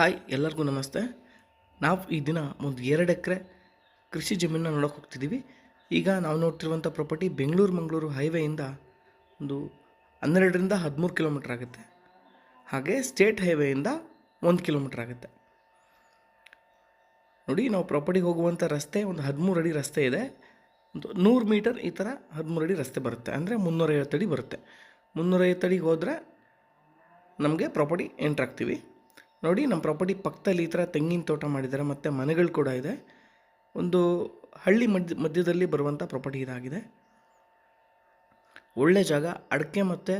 Hi, ಎಲ್ಲರಿಗೂ ನಮಸ್ತೆ. ನಾವು ಈ ದಿನ ಒಂದು ಎರಡು ಎಕರೆ ಕೃಷಿ ಜಮೀನನ್ನ ನೋಡೋಕೆ ಹೋಗ್ತಿದ್ದೀವಿ ಈಗ ನಾವು ನೋಡ್ತಿರುವಂಥ ಪ್ರಾಪರ್ಟಿ ಬೆಂಗಳೂರು ಮಂಗಳೂರು ಹೈವೇಯಿಂದ ಒಂದು ಹನ್ನೆರಡರಿಂದ ಹದಿಮೂರು ಕಿಲೋಮೀಟ್ರ್ ಆಗುತ್ತೆ. ಹಾಗೆ ಸ್ಟೇಟ್ ಹೈವೇಯಿಂದ ಒಂದು ಕಿಲೋಮೀಟ್ರ್ ಆಗುತ್ತೆ. ನೋಡಿ, ನಾವು ಪ್ರಾಪರ್ಟಿಗೆ ಹೋಗುವಂಥ ರಸ್ತೆ ಒಂದು ಹದಿಮೂರು ಅಡಿ ರಸ್ತೆ ಇದೆ. ಒಂದು ನೂರು ಮೀಟರ್ ಈ ಥರ ಹದಿಮೂರು ಅಡಿ ರಸ್ತೆ ಬರುತ್ತೆ. ಅಂದರೆ ಮುನ್ನೂರೈವತ್ತು ಅಡಿ ಬರುತ್ತೆ. ಮುನ್ನೂರೈವತ್ತು ಅಡಿಗೆ ಹೋದರೆ ನಮಗೆ ಪ್ರಾಪರ್ಟಿ ಎಂಟ್ರ್ ಆಗ್ತೀವಿ. ನೋಡಿ ನಮ್ಮ ಪ್ರಾಪರ್ಟಿ ಪಕ್ಕದಲ್ಲಿ ಈ ಥರ ತೆಂಗಿನ ತೋಟ ಮಾಡಿದ್ದಾರೆ, ಮತ್ತು ಮನೆಗಳು ಕೂಡ ಇದೆ. ಒಂದು ಹಳ್ಳಿ ಮಧ್ಯ, ಮಧ್ಯದಲ್ಲಿ ಬರುವಂಥ ಪ್ರಾಪರ್ಟಿ ಇದಾಗಿದೆ. ಒಳ್ಳೆ ಜಾಗ, ಅಡಿಕೆ ಮತ್ತು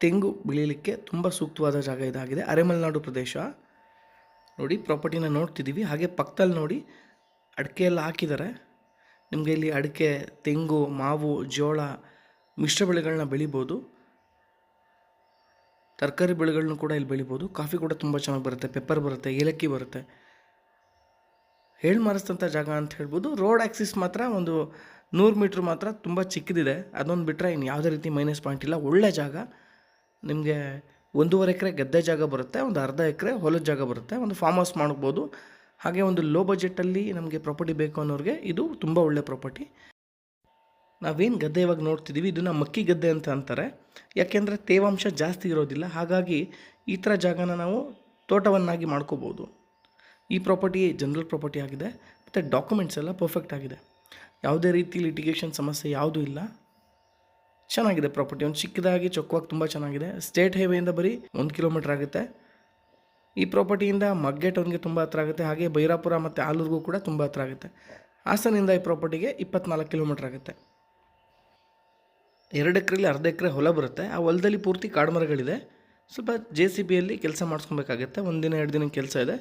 ತೆಂಗು ಬೆಳೀಲಿಕ್ಕೆ ತುಂಬ ಸೂಕ್ತವಾದ ಜಾಗ ಇದಾಗಿದೆ, ಅರೆಮಲೆನಾಡು ಪ್ರದೇಶ. ನೋಡಿ ಪ್ರಾಪರ್ಟಿನ ನೋಡ್ತಿದ್ದೀವಿ ಹಾಗೆ ಪಕ್ಕದಲ್ಲಿ ನೋಡಿ, ಅಡಿಕೆ ಎಲ್ಲ ಹಾಕಿದ್ದಾರೆ. ನಿಮಗೆ ಇಲ್ಲಿ ಅಡಿಕೆ, ತೆಂಗು, ಮಾವು, ಜೋಳ, ಮಿಶ್ರ ಬೆಳೆಗಳನ್ನ ಬೆಳಿಬೋದು. ತರಕಾರಿ ಬೆಳೆಗಳನ್ನೂ ಕೂಡ ಇಲ್ಲಿ ಬೆಳಿಬೋದು. ಕಾಫಿ ಕೂಡ ತುಂಬ ಚೆನ್ನಾಗಿ ಬರುತ್ತೆ. ಪೆಪ್ಪರ್ ಬರುತ್ತೆ. ಏಲಕ್ಕಿ ಬರುತ್ತೆ. ಹೇಳಿ ಮಾರಿಸಿದಂಥ ಜಾಗ ಅಂತ ಹೇಳ್ಬೋದು. ರೋಡ್ ಆ್ಯಕ್ಸಿಸ್ ಮಾತ್ರ ಒಂದು ನೂರು ಮೀಟ್ರ್ ಮಾತ್ರ ತುಂಬ ಚಿಕ್ಕದಿದೆ. ಅದೊಂದು ಬಿಟ್ಟರೆ ಇನ್ನು ಯಾವುದೇ ರೀತಿ ಮೈನಸ್ ಪಾಯಿಂಟ್ ಇಲ್ಲ. ಒಳ್ಳೆ ಜಾಗ. ನಿಮಗೆ ಒಂದೂವರೆ ಎಕರೆ ಗದ್ದೆ ಜಾಗ ಬರುತ್ತೆ. ಒಂದು ಅರ್ಧ ಎಕರೆ ಹೊಲದ ಜಾಗ ಬರುತ್ತೆ. ಒಂದು ಫಾರ್ಮ್ ಹೌಸ್ ಮಾಡ್ಬೋದು. ಹಾಗೆ ಒಂದು ಲೋ ಬಜೆಟಲ್ಲಿ ನಮಗೆ ಪ್ರಾಪರ್ಟಿ ಬೇಕು ಅನ್ನೋರಿಗೆ ಇದು ತುಂಬ ಒಳ್ಳೆ ಪ್ರಾಪರ್ಟಿ ನಾವೇನು ಗದ್ದೆ ಇವಾಗ ನೋಡ್ತಿದ್ದೀವಿ ಇದನ್ನು ಮಕ್ಕಿ ಗದ್ದೆ ಅಂತ ಅಂತಾರೆ. ಯಾಕೆಂದರೆ ತೇವಾಂಶ ಜಾಸ್ತಿ ಇರೋದಿಲ್ಲ, ಹಾಗಾಗಿ ಈ ಥರ ಜಾಗನ ನಾವು ತೋಟವನ್ನಾಗಿ ಮಾಡ್ಕೋಬೋದು. ಈ ಪ್ರಾಪರ್ಟಿ ಜನರಲ್ ಪ್ರಾಪರ್ಟಿ ಆಗಿದೆ, ಮತ್ತು ಡಾಕ್ಯುಮೆಂಟ್ಸ್ ಎಲ್ಲ ಪರ್ಫೆಕ್ಟ್ ಆಗಿದೆ. ಯಾವುದೇ ರೀತಿ ಲಿಟಿಗೇಷನ್ ಸಮಸ್ಯೆ ಯಾವುದೂ ಇಲ್ಲ. ಚೆನ್ನಾಗಿದೆ ಪ್ರಾಪರ್ಟಿ ಒಂದು ಚಿಕ್ಕದಾಗಿ, ಚೊಕ್ಕವಾಗಿ ತುಂಬ ಚೆನ್ನಾಗಿದೆ. ಸ್ಟೇಟ್ ಹೈವೇಯಿಂದ ಬರೀ ಒಂದು ಕಿಲೋಮೀಟ್ರ್ ಆಗುತ್ತೆ. ಈ ಪ್ರಾಪರ್ಟಿಯಿಂದ ಮಗ್ಗೆ ಟೌನ್ಗೆ ತುಂಬ ಹತ್ರ ಆಗುತ್ತೆ, ಹಾಗೆ ಬೈರಾಪುರ ಮತ್ತು ಆಲೂರಿಗೂ ಕೂಡ ತುಂಬ ಹತ್ರ ಆಗುತ್ತೆ. ಹಾಸನಿಂದ ಈ ಪ್ರಾಪರ್ಟಿಗೆ ಇಪ್ಪತ್ನಾಲ್ಕು ಕಿಲೋಮೀಟ್ರ್ ಆಗುತ್ತೆ. ಎರಡು ಎಕರೆಲಿ ಅರ್ಧ ಎಕರೆ ಹೊಲ ಬರುತ್ತೆ. ಆ ಹೊಲದಲ್ಲಿ ಪೂರ್ತಿ ಕಾಡು ಮರಗಳಿದೆ ಸ್ವಲ್ಪ ಜೆ ಸಿ ಬಿಯಲ್ಲಿ ಕೆಲಸ ಮಾಡಿಸ್ಕೊಬೇಕಾಗತ್ತೆ. ಒಂದಿನ ಎರಡು ದಿನ ಕೆಲಸ ಇದೆ.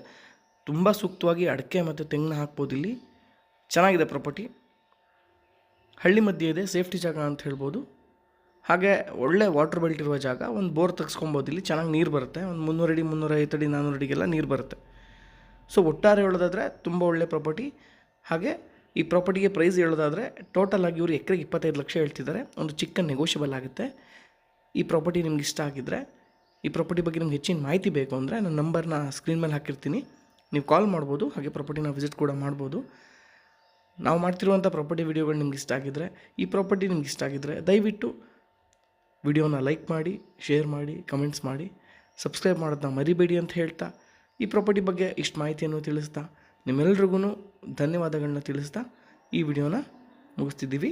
ತುಂಬ ಸೂಕ್ತವಾಗಿ ಅಡಿಕೆ ಮತ್ತು ತೆಂಗಿನ ಹಾಕ್ಬೋದು ಇಲ್ಲಿ. ಚೆನ್ನಾಗಿದೆ ಪ್ರಾಪರ್ಟಿ. ಹಳ್ಳಿ ಮಧ್ಯೆ ಇದೆ, ಸೇಫ್ಟಿ ಜಾಗ ಅಂತ ಹೇಳ್ಬೋದು. ಹಾಗೆ ಒಳ್ಳೆ ವಾಟರ್ ಬೆಲ್ಟ್ ಇರುವ ಜಾಗ. ಒಂದು ಬೋರ್ ತೆಗೆಸ್ಕೊಬೋದು ಇಲ್ಲಿ. ಚೆನ್ನಾಗಿ ನೀರು ಬರುತ್ತೆ. ಒಂದು ಮುನ್ನೂರು ಅಡಿ ಮುನ್ನೂರೈವತ್ತು ಅಡಿ ನಾನ್ನೂರು ಅಡಿಗೆಲ್ಲ ನೀರು ಬರುತ್ತೆ. ಸೊ ಒಟ್ಟಾರೆ ಹೇಳೋದಾದರೆ ತುಂಬ ಒಳ್ಳೆ ಪ್ರಾಪರ್ಟಿ. ಹಾಗೆ ಈ ಪ್ರಾಪರ್ಟಿಗೆ ಪ್ರೈಸ್ ಹೇಳೋದಾದರೆ ಟೋಟಲ್ ಆಗಿ ಇವರು ಎಕರೆಗೆ ಇಪ್ಪತ್ತೈದು ಲಕ್ಷ ಹೇಳ್ತಿದ್ದಾರೆ. ಒಂದು ಚಿಕ್ಕ ನೆಗೋಷಿಯಬಲ್ ಆಗುತ್ತೆ. ಈ ಪ್ರಾಪರ್ಟಿ ನಿಮ್ಗೆ ಇಷ್ಟ ಆಗಿದ್ದರೆ ಈ ಪ್ರಾಪರ್ಟಿ ಬಗ್ಗೆ ನಿಮ್ಗೆ ಹೆಚ್ಚಿನ ಮಾಹಿತಿ ಬೇಕು ಅಂದರೆ ನನ್ನ ನಂಬರ್ನ ಸ್ಕ್ರೀನ್ ಮೇಲೆ ಹಾಕಿರ್ತೀನಿ. ನೀವು ಕಾಲ್ ಮಾಡ್ಬೋದು, ಹಾಗೆ ಪ್ರಾಪರ್ಟಿನ ವಿಸಿಟ್ ಕೂಡ ಮಾಡ್ಬೋದು. ನಾವು ಮಾಡ್ತಿರುವಂಥ ಪ್ರಾಪರ್ಟಿ ವಿಡಿಯೋಗಳು ನಿಮ್ಗೆ ಇಷ್ಟ ಆಗಿದ್ದರೆ ಈ ಪ್ರಾಪರ್ಟಿ ನಿಮ್ಗೆ ಇಷ್ಟ ಆಗಿದ್ದರೆ ದಯವಿಟ್ಟು ವಿಡಿಯೋನ ಲೈಕ್ ಮಾಡಿ, ಶೇರ್ ಮಾಡಿ, ಕಮೆಂಟ್ಸ್ ಮಾಡಿ. ಸಬ್ಸ್ಕ್ರೈಬ್ ಮಾಡೋದನ್ನ ಮರಿಬೇಡಿ ಅಂತ ಹೇಳ್ತಾ, ಈ ಪ್ರಾಪರ್ಟಿ ಬಗ್ಗೆ ಇಷ್ಟು ಮಾಹಿತಿಯನ್ನು ತಿಳಿಸ್ತಾ ನಿಮ್ಮೆಲ್ರಿಗೂ ಧನ್ಯವಾದಗಳನ್ನ ತಿಳಿಸ್ತಾ ಈ ವಿಡಿಯೋನ ಮುಗಿಸ್ತಿದ್ದೀವಿ.